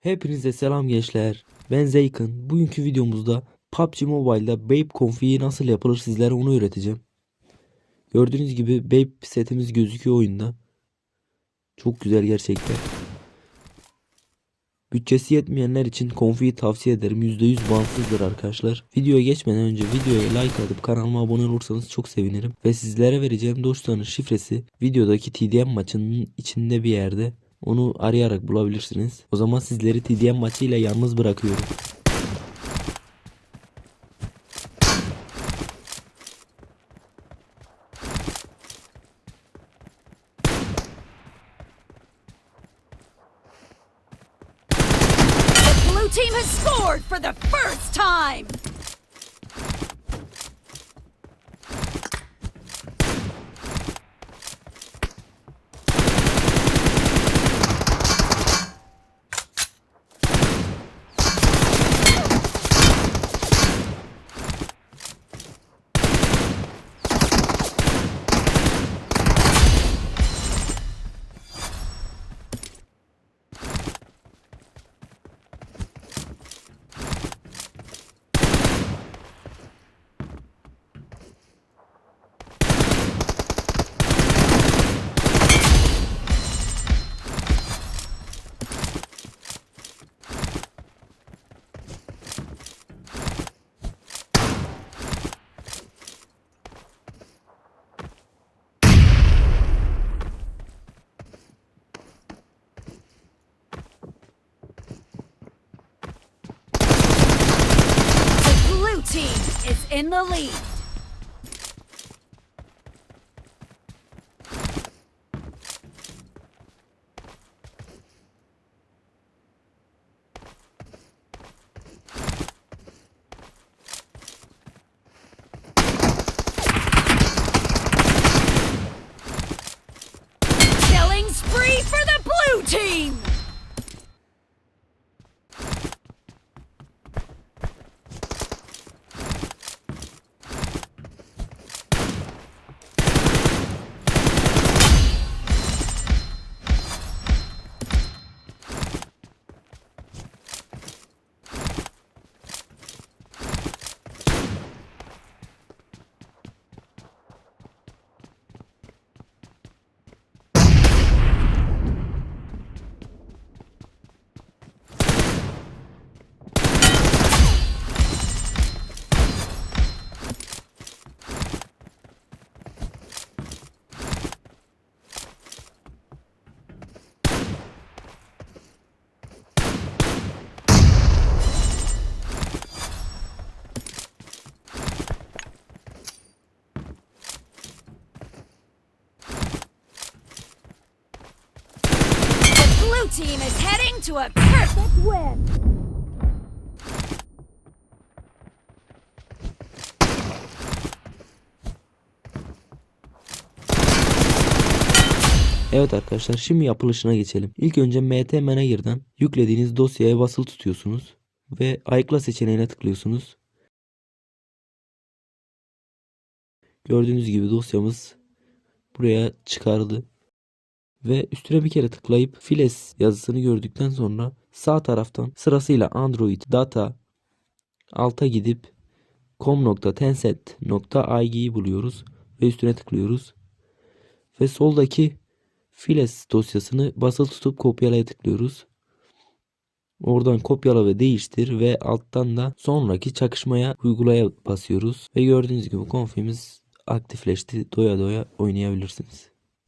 Hepinize selam gençler. Ben Zeykin. Bugünkü videomuzda PUBG Mobile'da Babe konfiyi nasıl yapılır sizlere onu öğreteceğim. Gördüğünüz gibi Babe setimiz gözüküyor oyunda. Çok güzel gerçekten. Bütçesi yetmeyenler için konfiyi tavsiye ederim. %100 bağımsızdır arkadaşlar. Videoya geçmeden önce videoya like atıp kanalıma abone olursanız çok sevinirim. Ve sizlere vereceğim dostlarının şifresi videodaki TDM maçının içinde bir yerde. Onu arayarak bulabilirsiniz. O zaman sizleri TDM maçıyla yalnız bırakıyorum. Blue team has scored for the first time! In the lead. Team is heading to a perfect win. Evet arkadaşlar şimdi yapılışına geçelim. İlk önce MT Manager'dan yüklediğiniz dosyaya basılı tutuyorsunuz. Ve ayıkla seçeneğine tıklıyorsunuz. Gördüğünüz gibi dosyamız buraya çıkardı. Ve üstüne bir kere tıklayıp files yazısını gördükten sonra sağ taraftan sırasıyla Android Data alta gidip com.tencent.ig'yi buluyoruz ve üstüne tıklıyoruz. Ve soldaki files dosyasını basılı tutup kopyalaya tıklıyoruz. Oradan kopyala ve değiştir ve alttan da sonraki çakışmaya uygulaya basıyoruz. Ve gördüğünüz gibi konfimiz aktifleşti. Doya doya oynayabilirsiniz.